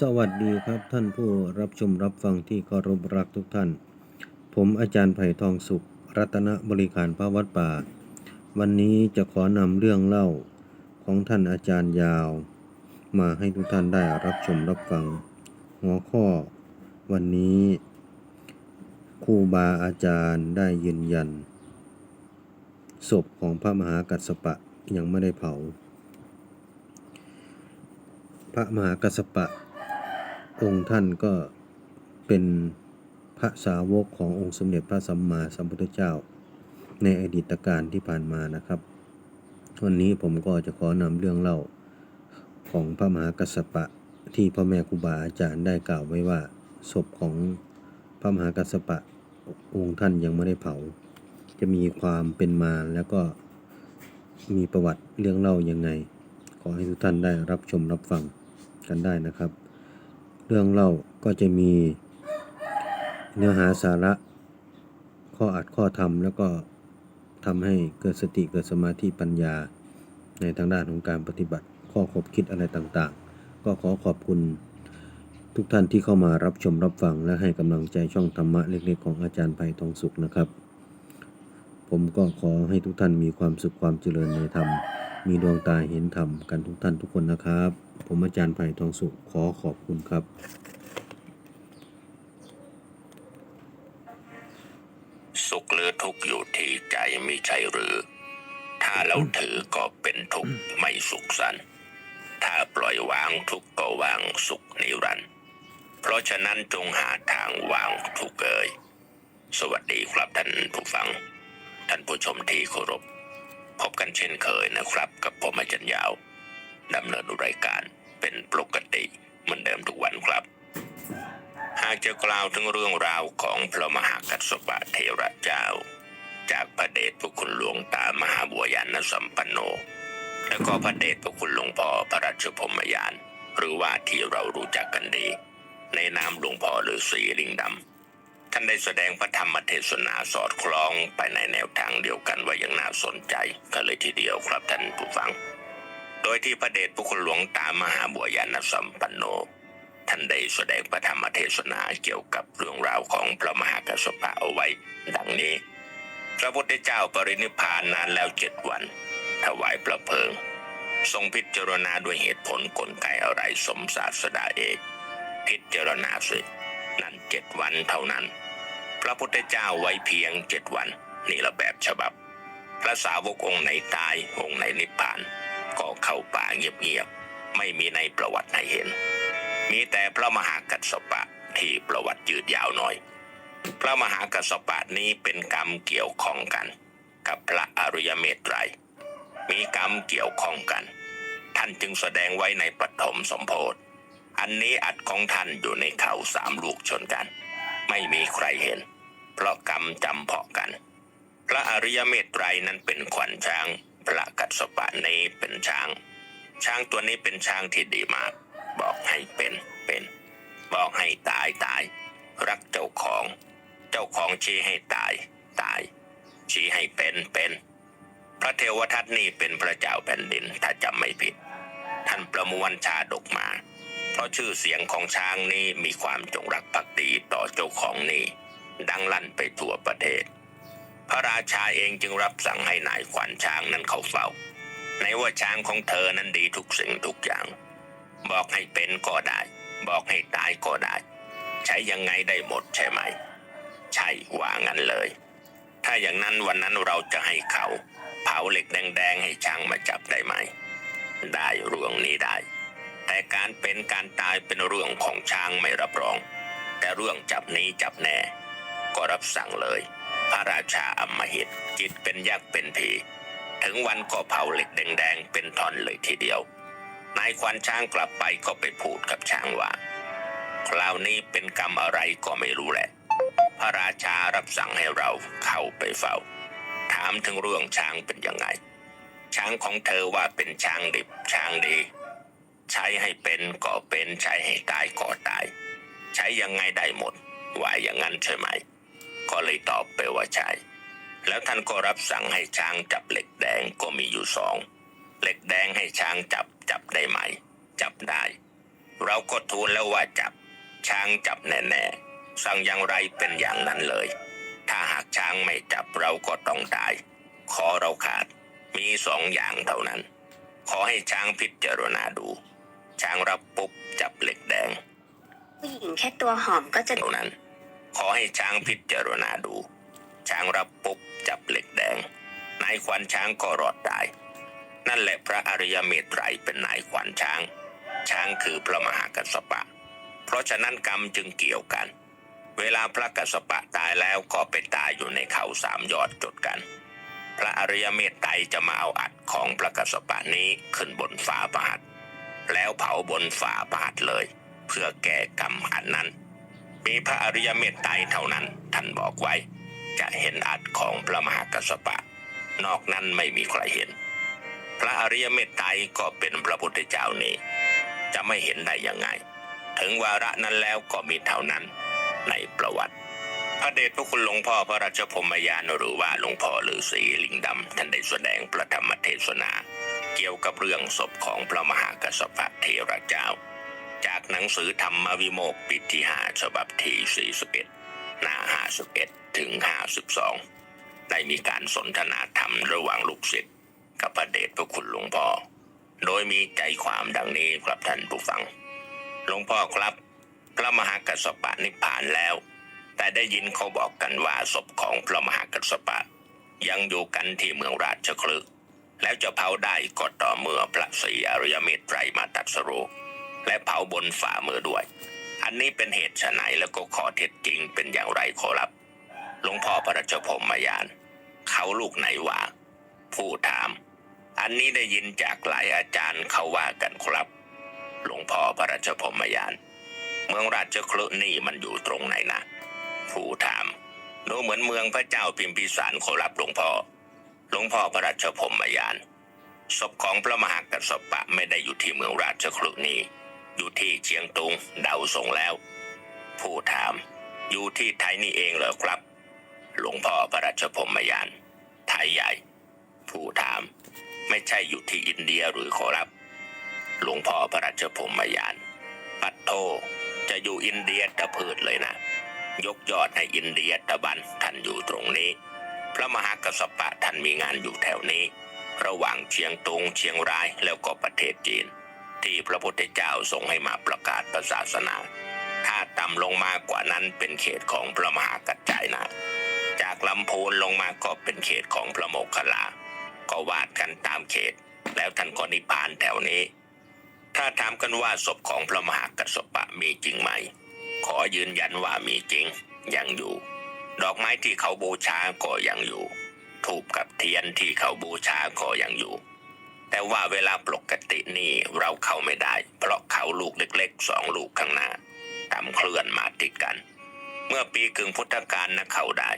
สวัสดีครับท่านผู้รับชมรับฟังที่เคารพรักทุกท่าน ผมอาจารย์ไผ่ทองสุข รัตนบริการพระวัดป่า วันนี้จะขอนำเรื่องเล่าของท่านอาจารย์ยาว มาให้ทุกท่านได้รับชมรับฟัง หัวข้อ วันนี้ครูบาอาจารย์ได้ยืนยัน ศพของพระมหากัสปะยังไม่ได้เผา พระมหากัสปะ องค์ท่านก็เป็นพระสาวกขององค์สมเด็จพระสัมมาสัมพุทธเจ้า ในอดีตการที่ผ่านมานะครับ วันนี้ผมก็จะขอนำเรื่องเล่าของพระมหากัสสปะที่พ่อแม่ครูบาอาจารย์ได้กล่าวไว้ว่าศพของพระมหากัสสปะองค์ท่านยังไม่ได้เผา จะมีความเป็นมาแล้วก็มีประวัติเรื่องเล่ายังไง ขอให้ทุกท่านได้รับชมรับฟังกันได้นะครับ เรื่องเล่าก็จะมีเนื้อหาสาระ ข้ออัดข้อธรรม แล้วก็ทำให้เกิดสติเกิดสมาธิปัญญา ในทางด้านของการปฏิบัติข้อขบคิดอะไรต่างๆ ก็ขอขอบคุณทุกท่านที่เข้ามารับชมรับฟัง และให้กำลังใจช่องธรรมะเล็กๆ ของอาจารย์ไผ่ทองสุขนะครับ ผมก็ขอให้ทุกท่านมีความสุขความเจริญในธรรม มีดวงตาเห็นธรรมกันทุกท่านทุกคนนะครับ ผมอาจารย์ไผ่ทองสุขขอขอบคุณครับสุขหรือทุกข์อยู่ที่ใจไม่ใช่หรือ ถ้าเราถือก็เป็นทุกข์ไม่สุขสันต์ถ้าปล่อยวางทุกข์ก็วางสุขนิรันดร์เพราะฉะนั้นจงหาทางวางทุกข์เอ่ยสวัสดีครับท่านผู้ฟัง ท่านผู้ชมที่เคารพ พบกันเช่นเคยนะครับ กับผมอาจารย์ยาว ดำเนินรายการเป็นปกติเหมือนเดิมทุกวันครับ หากจะกล่าวถึงเรื่องราวของพระมหากัสสปะเทระเจ้า จากพระเดชพระคุณหลวงตามหาบัวยานสัมปันโน แล้วก็พระเดชพระคุณหลวงพ่อพระราชพมยาน หรือว่าที่เรารู้จักกันดี ในนามหลวงพ่อฤาษีลิงดำท่านได้แสดงพระธรรมเทศนาสอดคล้องไปในแนวทางเดียวกันว่าอย่างน่าสนใจกันเลยทีเดียวครับท่านผู้ฟัง โดยที่พระเดชพระคุณหลวงตามหาบัวยานสัมปันโน ท่านได้แสดงพระธรรมเทศนาเกี่ยวกับเรื่องราวของพระมหากัสสปะเอาไว้ ดังนี้ พระพุทธเจ้าปรินิพพานนานแล้วเจ็ดวัน ถวายพระเพลิง ทรงพิจารณาด้วยเหตุผลกลไกอะไรสมศาสดาเอกพิจารณาสินั่นเจ็ดวันเท่านั้น พระพุทธเจ้าไว้เพียงเจ็ดวัน นี่ละแบบฉบับ พระสาวกองค์ไหนตายองค์ไหนนิพพาน ก็เข้าป่าเงียบๆ ไม่มีในประวัติให้เห็น มีแต่พระมหากัสสปะที่ประวัติยืดยาวหน่อย พระมหากัสสปะนี้เป็นกรรมเกี่ยวข้องกัน กับพระอริยเมตไตร มีกรรมเกี่ยวข้องกัน ท่านจึงแสดงไว้ในปฐมสมโพธิอันนี้อัดของท่านอยู่ในเขาสามลูกชนกัน ไม่มีใครเห็น เพราะกรรมจำเพาะกัน พระอริยเมตไตรนั้นเป็นขวัญช้าง พระกัสปะนี้เป็นช้าง ช้างตัวนี้เป็นช้างที่ดีมาก บอกให้เป็นเป็น บอกให้ตายตาย รักเจ้าของ เจ้าของชี้ให้ตายตาย ชี้ให้เป็นเป็น พระเทวทัตนี่เป็นพระเจ้าแผ่นดินถ้าจำไม่ผิด ท่านประมวลชาดกมา เพราะชื่อเสียงของช้างนี้มีความจงรักภักดีต่อเจ้าของนี่ดังลั่นไปทั่วประเทศ ระราชาเองจึงรับสั่งให้นายขวัญช้างนั้นเขาเฝ้า ในว่าช้างของเธอนั้นดีทุกสิ่งทุกอย่าง บอกให้เป็นก็ได้ บอกให้ตายก็ได้ ใช้ยังไงได้หมดใช่ไหม ใช่ว่างั้นเลย ถ้าอย่างนั้นวันนั้นเราจะให้เขา เผาเหล็กแดงๆให้ช้างมาจับได้ไหม ได้เรื่องนี้ได้ แต่การเป็นการตายเป็นเรื่องของช้างไม่รับรอง แต่เรื่องจับนี้จับแน่ ก็รับสั่งเลย พระราชาอมหิตจิตเป็นยักษ์เป็นผี ถึงวันก็เผาเหล็กแดงๆเป็นท่อนเลยทีเดียวนายควานช้างกลับไปก็ไปพูดกับช้างว่าคราวนี้เป็นกรรมอะไรก็ไม่รู้แหละ พระราชารับสั่งให้เราเข้าไปเฝ้า ถามถึงเรื่องช้างเป็นยังไง ช้างของเธอว่าเป็นช้างดิบช้างดี ใช้ให้เป็นก็เป็นใช้ให้ตายก็ตาย ใช้ยังไงได้หมดว่าอย่างนั้นใช่ไหม ก็เลยตอบไปว่าใช่ แล้วท่านก็รับสั่งให้ช้างจับเหล็กแดงก็มีอยู่สอง เหล็กแดงให้ช้างจับจับได้ไหม จับได้รเราก็ทูลแล้วว่าจับ ช้างจับแน่ๆ สั่งอย่างไรเป็นอย่างนั้นเลย ถ้าหากช้างไม่จับเราก็ต้องตาย ขอเราขาด มีสองอย่างเท่านั้น ขอให้ช้างพิจารณาดู ช้างรับปุ๊บจับเหล็กแดง ผู้หญิงแค่ตัวหอมก็จะเท่านั้น ขอให้ช้างพิจารณาดู ช้างรับปุ๊บจับเหล็กแดง นายขวัญช้างก็รอดตายนั่นแหละพระอริยเมตไตรเป็นนายขวัญช้าง ช้างคือพระมหากัสปะ เพราะฉะนั้นกรรมจึงเกี่ยวกัน เวลาพระกัสปะตายแล้วก็ไปตายอยู่ในเขาสามยอดจดกัน พระอริยเมตไตรจะมาเอาอัดของพระกัสปะนี้ขึ้นบนฟ้าประหัตแล้วเผาบนฟ้าประหัตเลย เพื่อแก้กรรมอันนั้น มีพระอริยเมตไตรเท่านั้น ท่านบอกไว้ จะเห็นอัดของพระมหากัสสปะ นอกนั้นไม่มีใครเห็น พระอริยเมตไตรก็เป็นพระพุทธเจ้านี้ จะไม่เห็นได้ยังไง ถึงวาระนั้นแล้วก็มีเท่านั้นในประวัติ พระเดชพระคุณหลวงพ่อพระราชพรหมยานหรือว่าหลวงพ่อฤาษีลิงดำท่านได้แสดงพระธรรมเทศนา เกี่ยวกับเรื่องศพของพระมหากัสสปะเทระเจ้า จากหนังสือธรรมวิโมกข์ปิที่หาฉบับที่41 หน้า 51 ถึง 52 ได้มีการสนทนาธรรมระหว่างลูกศิษย์กับพระเดชพระคุณหลวงพ่อ โดยมีใจความดังนี้ครับท่านผู้ฟัง หลวงพ่อครับ พระมหากัสสปะนิพพานแล้ว แต่ได้ยินเขาบอกกันว่าศพของพระมหากัสสปะ ยังอยู่กันที่เมืองราชคลึกแล้วจะเผาได้ก็ต่อเมื่อพระศรีอริยเมตไตรมาตรัสรู้ และเผาบนฝ่ามือด้วย อันนี้เป็นเหตุไฉนแล้วก็ข้อเท็จจริงเป็นอย่างไรขอรับหลวงพ่อพระราชพรหมยาน เขาลูกไหนวะผู้ถาม อันนี้ได้ยินจากหลายอาจารย์เขาว่ากันครับ หลวงพ่อพระราชพรหมยาน เมืองราชคลึนี่มันอยู่ตรงไหนนะผู้ถามดูเหมือนเมืองพระเจ้าพิมพิสารขอรับหลวงพ่อ หลวงพ่อพระราชพรหมยานศพของพระมหากัสสปะไม่ได้อยู่ที่เมืองราชคลึนี้ อยู่ที่เชียงตุงเดาส่งแล้ว ผู้ถาม อยู่ที่ไทยนี่เองเหรอครับ หลวงพ่อพระราชพมยาน ไทยใหญ่ ผู้ถาม ไม่ใช่อยู่ที่อินเดียหรือขอรับ หลวงพ่อพระราชพมยาน ปัดโทจะอยู่อินเดียตะพืดเลยนะ ยกยอดให้อินเดียตะบันท่านอยู่ตรงนี้ พระมหากัสสปะท่านมีงานอยู่แถวนี้ ระหว่างเชียงตุงเชียงรายแล้วก็ประเทศจีน ที่พระพุทธเจ้าทรงให้มาประกาศศาสนา ถ้าต่ำลงมากกว่านั้นเป็นเขตของพระมหากัจจายนะ จากลำพูนลงมาก็เป็นเขตของพระโมคคัลลา ก็วาดกันตามเขต แล้วท่านก็นิพพานแถวนี้ ถ้าถามกันว่าศพของพระมหากัสสปะมีจริงไหม ขอยืนยันว่ามีจริง ยังอยู่ ดอกไม้ที่เขาบูชาก็ยังอยู่ ถูกกับเทียนที่เขาบูชาก็ยังอยู่ แต่ว่าเวลาปกตินี่เราเข้าไม่ได้ เพราะเขาลูกเล็กๆสองลูกข้างหน้าตามเคลื่อนมาติดกัน เมื่อปีกึ่งพุทธกาลนะเข้าได้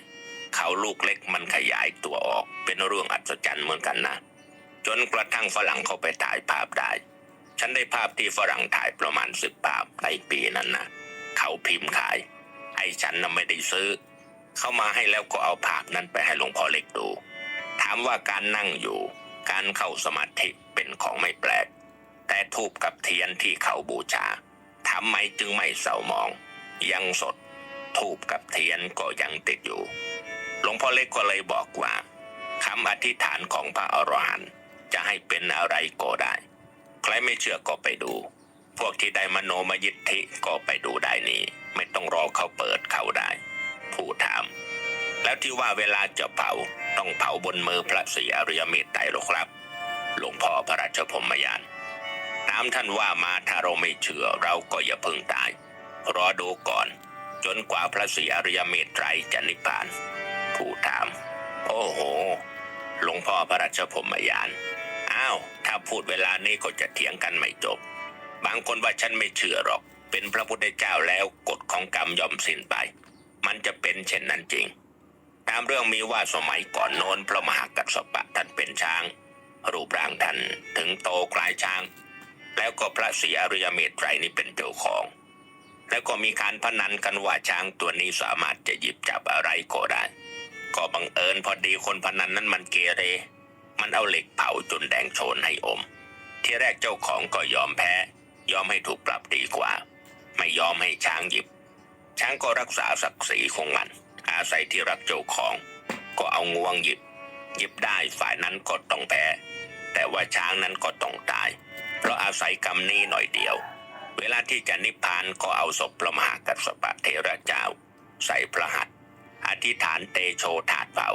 เขาลูกเล็กมันขยายตัวออกเป็นเรื่องอัศจรรย์เหมือนกันนะ จนกระทั่งฝรั่งเขาไปถ่ายภาพได้ ฉันได้ภาพที่ฝรั่งถ่ายประมาณสิบภาพในปีนั้นนะเขาพิมพ์ขาย ไอ้ฉันน่ะไม่ได้ซื้อ เข้ามาให้แล้วก็เอาภาพนั้นไปให้หลวงพ่อเล็กดู ถามว่าการนั่งอยู่ การเข้าสมาธิเป็นของไม่แปลก แต่ทูบกับเทียนที่เขาบูชาทำไมจึงไม่เศร้ามอง ยังสดทูบกับเทียนก็ยังติดอยู่ หลวงพ่อเล็กก็เลยบอกว่าคำอธิษฐานของพระอรหันต์จะให้เป็นอะไรก็ได้ ใครไม่เชื่อก็ไปดู พวกที่ได้มโนมยิทธิก็ไปดูได้นี่ไม่ต้องรอเขาเปิดเขาได้ ผู้ถาม แล้วที่ว่าเวลาจะเผา ต้องเผาบนมือพระศรีอริยเมตไตรหรอกครับ หลวงพ่อพระราชพมยาน ตามท่านว่ามาถ้าเราไม่เชื่อเราก็อย่าเพิ่งตาย รอดูก่อน จนกว่าพระศรีอริยเมตไตรจะนิพพาน ผู้ถาม โอ้โห หลวงพ่อพระราชพมยาน อ้าว ถ้าพูดเวลานี้ก็จะเถียงกันไม่จบ บางคนว่าฉันไม่เชื่อหรอก เป็นพระพุทธเจ้าแล้วกฎของกรรมย่อมสิ้นไป มันจะเป็นเช่นนั้นจริง ตามเรื่องมีว่าสมัยก่อนโน้นพระมหากัสสปะท่านเป็นช้าง รูปร่างท่านถึงโตคล้ายช้าง แล้วก็พระศรีอริยเมตไตรนี่เป็นเจ้าของ แล้วก็มีการพนันกันว่าช้างตัวนี้สามารถจะหยิบจับอะไรก็ได้ ก็บังเอิญพอดีคนพนันนั้นมันเกเร มันเอาเหล็กเผาจนแดงโชนให้อม ที่แรกเจ้าของก็ยอมแพ้ ยอมให้ถูกปรับดีกว่า ไม่ยอมให้ช้างหยิบ ช้างก็รักษาศักดิ์ศรีของมัน อาศัยที่รักเจ้าของ ก็เอางวงหยิบหยิบได้ฝ่ายนั้นก็ต้องแพ้แต่ว่าช้างนั้นก็ต้องตาย เพราะอาศัยกรรมนี้หน่อยเดียว เวลาที่จะนิพพานก็เอาศพพระมหากัสสปะเทระเจ้า ใส่พระหัตถ์อธิษฐานเตโชถาดเผา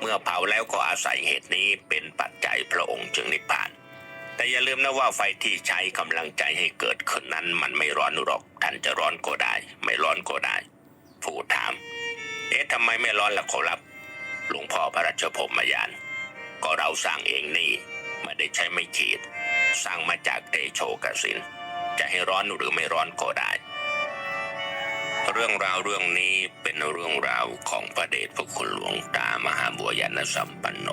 เมื่อเผาแล้วก็อาศัยเหตุนี้เป็นปัจจัยพระองค์จึงนิพพาน แต่อย่าลืมนะว่าไฟที่ใช้กำลังใจให้เกิดขึ้นนั้นมันไม่ร้อนหรอกท่านจะร้อนก็ได้ ไม่ร้อนก็ได้ ผู้ถาม เอ๊ะทำไมไม่ร้อนล่ะขอรับ หลวงพ่อพระราชพรหมยาน ก็เราสร้างเองนี่ไม่ได้ใช้ไม่ขีด สร้างมาจากเตโชกสิน จะให้ร้อนหรือไม่ร้อนก็ได้ เรื่องราวเรื่องนี้เป็นเรื่องราวของพระเดชพระคุณหลวงตามหาบัวยานสัมปันโน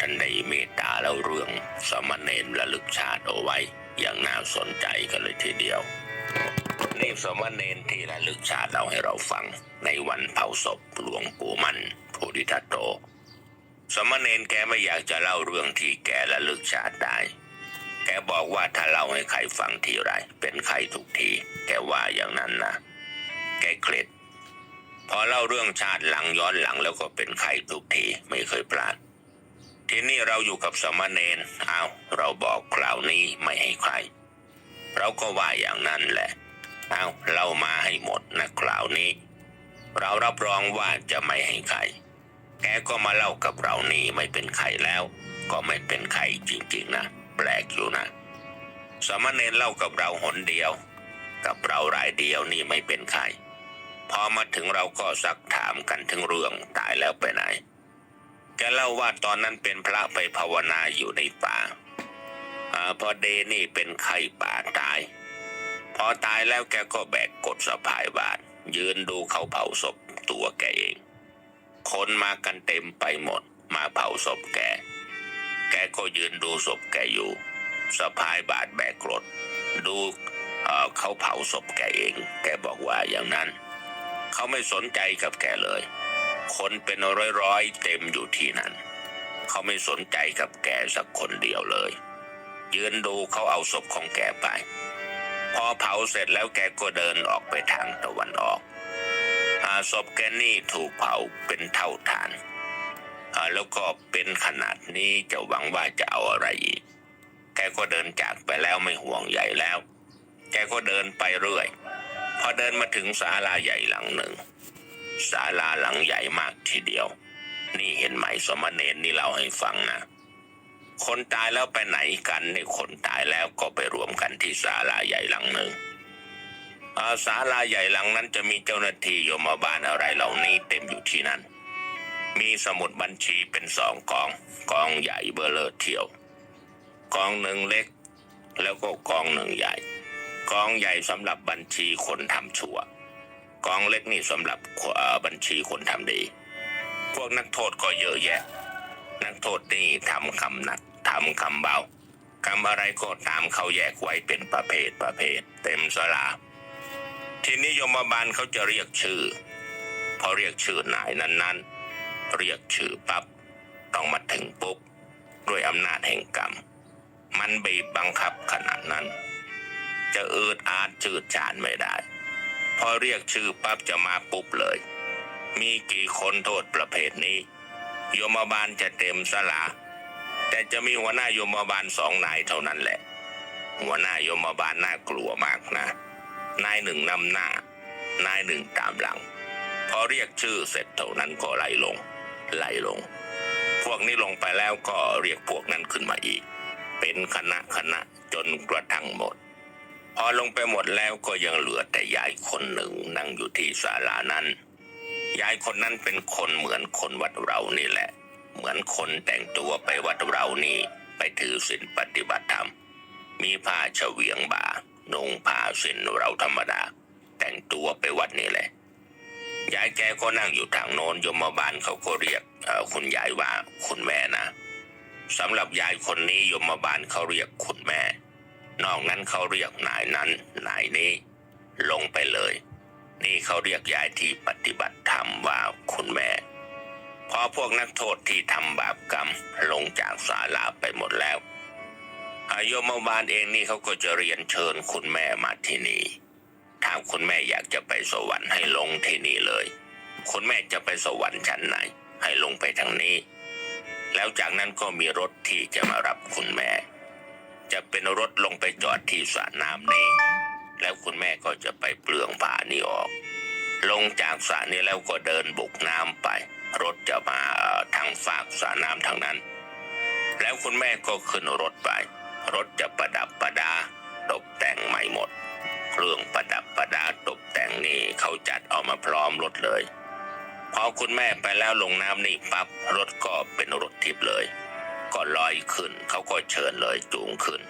ท่านได้เมตตาแล้วเรื่องสมณเณรระลึกชาติเอาไว้อย่างน่าสนใจกันเลยทีเดียว นี่สมณเณรที่ระลึกชาติเล่าให้เราฟัง ในวันเผาศพหลวงปู่มันโพธิทัตโต สมณเณรแกไม่อยากจะเล่าเรื่องที่แกระลึกชาติได้ แกบอกว่าถ้าเล่าให้ใครฟังทีไรเป็นใครทุกที แกว่าอย่างนั้นนะ แกเคล็ดพอเล่าเรื่องชาติหลังย้อนหลังแล้วก็เป็นใครทุกทีไม่เคยพลาดทีนี้เราอยู่กับสมณเณรอ้าเราบอกคราวนี้ไม่ให้ใคร เราก็ว่าอย่างนั้นแหละ เอาเล่ามาให้หมดนะคราวนี้ เรารับรองว่าจะไม่ให้ใคร แกก็มาเล่ากับเรานี่ไม่เป็นใครแล้ว ก็ไม่เป็นใครจริงๆนะ แปลกอยู่นะสามเณรเล่ากับเราหนเดียว กับเรารายเดียวนี่ไม่เป็นใคร พอมาถึงเราก็ซักถามกันถึงเรื่องตายแล้วไปไหน แกเล่าว่าตอนนั้นเป็นพระไปภาวนาอยู่ในป่าอพอเดนี่เป็นไข้ป่าตาย อตายแล้วแกก็แบกกดสะพายบาทยืนดูเขาเผาศพตัวแกเอง คนมากันเต็มไปหมด มาเผาศพแก แกก็ยืนดูศพแกอยู่สะพายบาทแบกกรถดูเขาเผาศพแกเอง แกบอกว่าอย่างนั้น เขาไม่สนใจกับแกเลย คนเป็นร้อยๆเต็มอยู่ที่นั่นเขาไม่สนใจกับแกสักคนเดียวเลย ยืนดูเขาเอาศพของแกไป พอเผาเสร็จแล้วแกก็เดินออกไปทางตะวันออกอาศพแกนี่ถูกเผาเป็นเท่าฐานแล้วก็เป็นขนาดนี้จะหวังว่าจะเอาอะไรอีก แกก็เดินจากไปแล้วไม่ห่วงใหญ่แล้ว แกก็เดินไปเรื่อย พอเดินมาถึงศาลาใหญ่หลังหนึ่ง ศาลาหลังใหญ่มากทีเดียว นี่เห็นไหมสมณเณรนี่เล่าให้ฟังนะ คนตายแล้วไปไหนกันนี่คนตายแล้วก็ไปรวมกันที่ศาลาใหญ่หลังหนึ่งอาศาลาใหญ่หลังนั้นจะมีเจ้าหน้าที่โยมบาลอะไรเหล่านี้เต็มอยู่ที่นั่น มีสมุดบัญชีเป็นสองกอง กองใหญ่เบอร์เลอเที่ยว กองหนึ่งเล็ก แล้วก็กองหนึ่งใหญ่ กองใหญ่สำหรับบัญชีคนทำชั่ว กองเล็กนี่สำหรับเอ่อบัญชีคนทำดี พวกนักโทษก็เยอะแยะ นักโทษนี่ทำคำหนัก ทำคำเบาคำอะไรก็ตามเขาแยกไว้เป็นประเภทประเภท เต็มสลาทีนี้ยมบาลเขาจะเรียกชื่อ พอเรียกชื่อนายนั้นๆ เรียกชื่อปั๊บต้องมาถึงปุ๊บด้วยอำนาจแห่งกรรม มันบีบบังคับขนาดนั้น จะอืดอาดจืดจานไม่ได้ พอเรียกชื่อปั๊บจะมาปุ๊บเลย มีกี่คนโทษประเภทนี้ โยมบาลจะเต็มสลา แต่จะมีหัวหน้าโยมบาลสองนายเท่านั้นแหละ หัวหน้าโยมบาลน่ากลัวมากนะ นายหนึ่งนำหน้า นายหนึ่งตามหลัง พอเรียกชื่อเสร็จเท่านั้นก็ไล่ลง ไล่ลง พวกนี้ลงไปแล้วก็เรียกพวกนั้นขึ้นมาอีก เป็นคณะคณะจนกระทั่งหมด พอลงไปหมดแล้วก็ยังเหลือแต่ยายคนหนึ่งนั่งอยู่ที่ศาลานั้น ยายคนนั้นเป็นคนเหมือนคนวัดเรานี่แหละ เหมือนคนแต่งตัวไปวัดเรานี่ไปถือศีลปฏิบัติธรรม มีผ้าเฉวียงบ่านุ่งผ้าศีลเราธรรมดา แต่งตัวไปวัดนี่แหละ ยายแกก็นั่งอยู่ทางโน้นยมบาลเขาก็เรียกคุณยายว่าคุณแม่นะสำหรับยายคนนี้ยมบาลเขาเรียกคุณแม่ นอกนั้นเขาเรียกนายนั้นนายนี้ ลงไปเลย นี่เขาเรียกยายที่ปฏิบัติธรรมว่าคุณแม่ พอพวกนักโทษที่ทำบาปกรรมลงจากศาลาไปหมดแล้วอาโยมบาลเองนี่เขาก็จะเรียนเชิญคุณแม่มาที่นี่ถ้าคุณแม่อยากจะไปสวรรค์ให้ลงที่นี่เลย คุณแม่จะไปสวรรค์ชั้นไหน ให้ลงไปทางนี้ แล้วจากนั้นก็มีรถที่จะมารับคุณแม่ จะเป็นรถลงไปจอดที่สระน้ำนี้ แล้วคุณแม่ก็จะไปเปลืองผ้านี้ออก ลงจากสระนี้แล้วก็เดินบุกน้ำไป รถจะมาทางฝากสระน้ำทางนั้น แล้วคุณแม่ก็ขึ้นรถไป รถจะประดับประดาตกแต่งใหม่หมด เครื่องประดับประดาตกแต่งนี่เขาจัดเอามาพร้อมรถเลย พอคุณแม่ไปแล้วลงน้ำนี่ปั๊บรถก็เป็นรถทิพย์เลย ก็ลอยขึ้นเขาก็เชิญเลยจูงขึ้น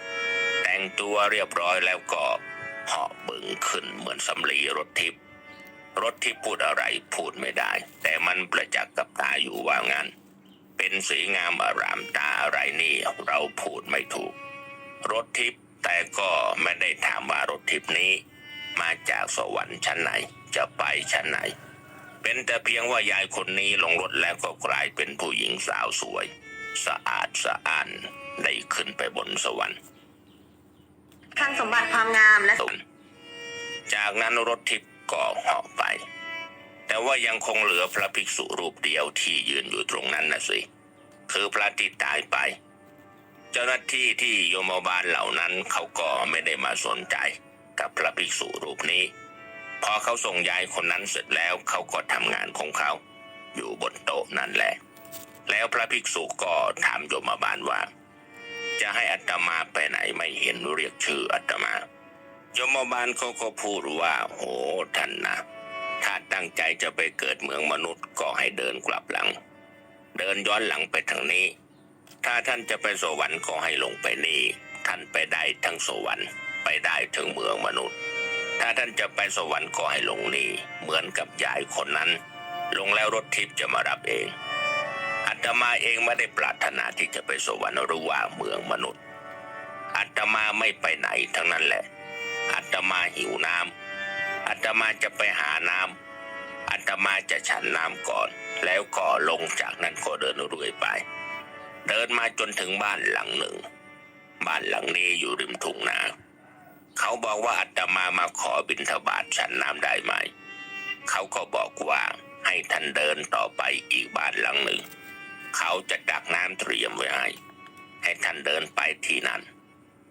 แต่งตัวเรียบร้อยแล้วก็เหาะบึงขึ้นเหมือนสำลีรถทิพย์ รถที่พูดอะไรพูดไม่ได้ แต่มันประจักษ์กับตาอยู่ว่างั้น เป็นสีงามอารามตาอะไรนี่เราพูดไม่ถูก รถทิพย์แต่ก็ไม่ได้ถามว่ารถทิพย์นี้ มาจากสวรรค์ชั้นไหนจะไปชั้นไหน เป็นแต่เพียงว่ายายคนนี้ลงรถแล้วก็กลายเป็นผู้หญิงสาวสวย สะอาดสะอ้านได้ขึ้นไปบนสวรรค์ทางสมบัติความงามและจากนั้นรถทิพย์ ก็เหาะไป แต่ว่ายังคงเหลือพระภิกษุรูปเดียวที่ยืนอยู่ตรงนั้นนะสิ คือพระที่ตายไป เจ้าหน้าที่ที่โยมบาลเหล่านั้นเขาก็ไม่ได้มาสนใจ กับพระภิกษุรูปนี้ พอเขาส่งยายคนนั้นเสร็จแล้วเขาก็ทำงานของเขา อยู่บนโต๊ะนั่นแหละ แล้วพระภิกษุก็ถามโยมบาลว่า จะให้อัตมาไปไหนไม่เห็นเรียกชื่ออัตมา ยมบาลเขาก็พูดว่าโหท่านนะถ้าตั้งใจจะไปเกิดเมืองมนุษย์ก็ให้เดินกลับหลัง เดินย้อนหลังไปทางนี้ ถ้าท่านจะไปสวรรค์ก็ให้ลงไปนี่ ท่านไปได้ทั้งสวรรค์ ไปได้ถึงเมืองมนุษย์ ถ้าท่านจะไปสวรรค์ก็ให้ลงนี่ เหมือนกับยายคนนั้น ลงแล้วรถทิพย์จะมารับเองอาตมาเองไม่ได้ปรารถนาที่จะไปสวรรค์หรือว่าเมืองมนุษย์อาตมาไม่ไปไหนทั้งนั้นแหละ อาตมาหิวน้ำอาตมาจะไปหาน้ำอาตมาจะฉันน้ำก่อน แล้วก็ลงจากนั้นก็เดินเรื่อยไป เดินมาจนถึงบ้านหลังหนึ่ง บ้านหลังนี้อยู่ริมทุ่งนาเขาบอกว่าอาตมามาขอบิณฑบาตฉันน้ำได้ไหม เขาก็บอกว่าให้ท่านเดินต่อไปอีกบ้านหลังหนึ่ง เขาจะดักน้ำเตรียมไว้ให้ให้ท่านเดินไปที่นั่น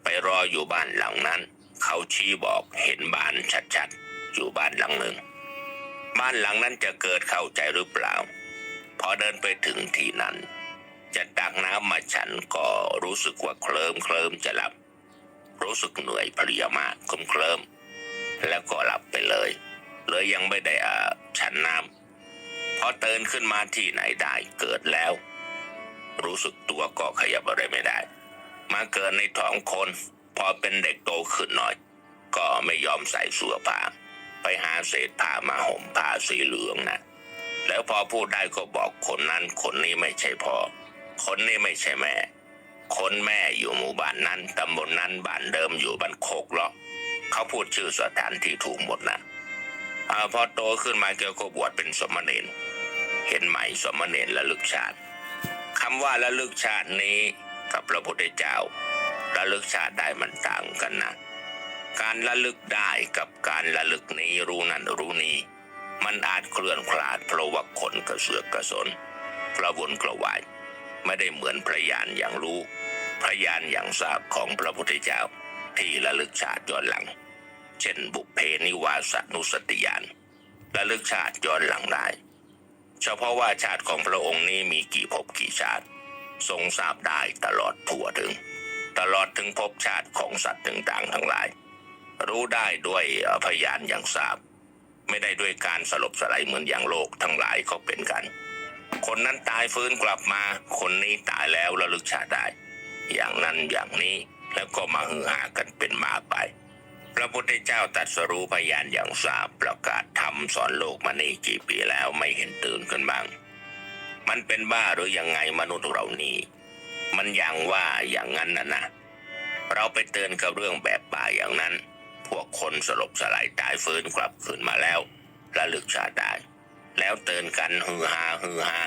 ไปรออยู่บ้านหลังนั้น เขาชี้บอกเห็นบ้านชัดๆ อยู่บ้านหลังหนึ่ง บ้านหลังนั้นจะเกิดเข้าใจหรือเปล่า พอเดินไปถึงที่นั้น จะตักน้ำมาฉันก็รู้สึกว่าเคลิมเคลิมจะหลับ รู้สึกเหนื่อยเพลียมากเคลิมเคลิมแล้วก็หลับไปเลยเลยยังไม่ได้อาฉันน้ำพอเตื่นขึ้นมาที่ไหนได้เกิดแล้ว รู้สึกตัวก็ขยับอะไรไม่ได้ มาเกิดในท้องคน พอเป็นเด็กโตขึ้นหน่อย ก็ไม่ยอมใส่เสื้อผ้า ไปหาเศษผ้ามาห่มผ้าสีเหลืองนะแล้วพอพูดได้ก็บอกคนนั้นคนนี้ไม่ใช่พ่อ คนนี้ไม่ใช่แม่ คนแม่อยู่หมู่บ้านนั้นตำบลนั้นบ้านเดิมอยู่บ้านโคกเลาะเขาพูดชื่อสถานที่ถูกหมดนะอพอโตขึ้นมาแกก็บวชเป็นสมณเณรเห็นไหมสมณเณรระลึกชาติคำว่าระลึกชาตินี้กับพระพุทธเจ้า ระลึกชาติได้มันต่างกันนะ การระลึกได้กับการระลึกนี้รู้นั่นรู้นี้ มันอาจเคลื่อนคลาดเพราะว่าคนกระเสือกกระสนกระวนกระวายไม่ได้เหมือนพระยานอย่างรู้พระยานอย่างทราบของพระพุทธเจ้าที่ระลึกชาติย้อนหลัง เช่นบุพเพนิวาสนุสติยานระลึกชาติย้อนหลังได้เฉพาะว่าชาติของพระองค์นี้มีกี่ภพกี่ชาติ ทรงทราบได้ตลอดทั่วถึง ตลอดถึงภพชาติของสัตว์ต่างๆทั้งหลาย รู้ได้ด้วยพยานอย่างทราบ ไม่ได้ด้วยการสลบสลายเหมือนอย่างโลกทั้งหลายเขาเป็นกัน คนนั้นตายฟื้นกลับมา คนนี้ตายแล้วระลึกชาติได้ อย่างนั้นอย่างนี้แล้วก็มาฮือหากันเป็นมาไป พระพุทธเจ้าตรัสรู้พยานอย่างทราบประกาศธรรมสอนโลกมานี่กี่ปีแล้วไม่เห็นตื่นกันบ้าง มันเป็นบ้าหรือยังไงมนุษย์เรานี่ มันอย่างว่าอย่างนั้นนะนะ เราไปเตือนกับเรื่องแบบป่าอย่างนั้น พวกคนสลบสลายตายฟื้นกลับคืนมาแล้วระลึกชาติได้ แล้วเตือนกันฮือฮาฮือฮา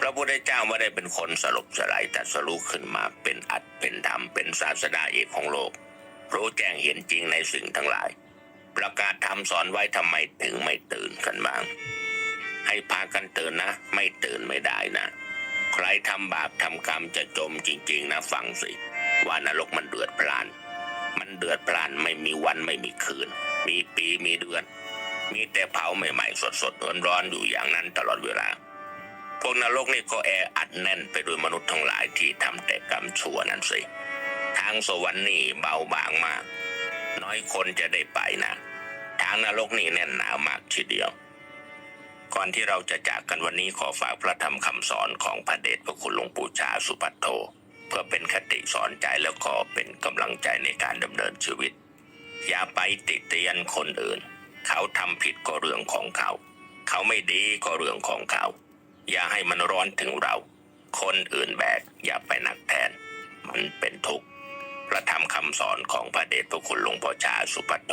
พระพุทธเจ้าไม่ได้เป็นคนสลบสลายแต่สรู้ขึ้นมาเป็นอัดเป็นธรรมเป็นศาสดาเอกของโลก รู้แจ้งเห็นจริงในสิ่งทั้งหลาย ประกาศทำสอนไว้ทำไมถึงไม่ตื่นกันบ้าง ให้พากันตื่นนะ ไม่ตื่นไม่ได้นะ ใครทำบาปทำกรรมจะจมจริง ๆ นะฟังสิ ว่านรกมันเดือดพล่าน มันเดือดพล่านไม่มีวันไม่มีคืน มีปีมีเดือน มีแต่เผาใหม่ๆ สดๆร้อนๆอยู่อย่างนั้นตลอดเวลา พวกนรกนี่ก็แออัดแน่นไปด้วยมนุษย์ทั้งหลายที่ทำแต่กรรมชั่วนั่นสิ ทางสวรรค์นี่เบาบางมาก น้อยคนจะได้ไปนะ ทางนรกนี่แน่นหนามากทีเดียว ก่อนที่เราจะจากกันวันนี้ขอฝากพระธรรมคำสอนของพระเดชพระคุณหลวงปู่ชาสุปัตโทเพื่อเป็นคติสอนใจแล้วก็เป็นกำลังใจในการดำเนินชีวิต อย่าไปติเตียนคนอื่น เขาทำผิดก็เรื่องของเขา เขาไม่ดีก็เรื่องของเขา อย่าให้มันร้อนถึงเรา คนอื่นแบกอย่าไปหนักแทน มันเป็นทุกข์พระธรรมคำสอนของพระเดชพระคุณหลวงพ่อชาสุปัตโต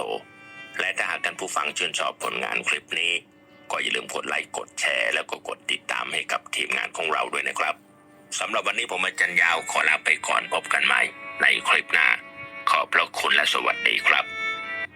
และถ้าหากท่านผู้ฟังชื่นชอบผลงานคลิปนี้ ก็อย่าลืมกดไลค์กดแชร์แล้วก็กดติดตามให้กับทีมงานของเราด้วยนะครับสำหรับวันนี้ผมอาจารย์ยาวขอลาไปก่อนพบกันใหม่ในคลิปหน้า ขอบพระคุณและสวัสดีครับ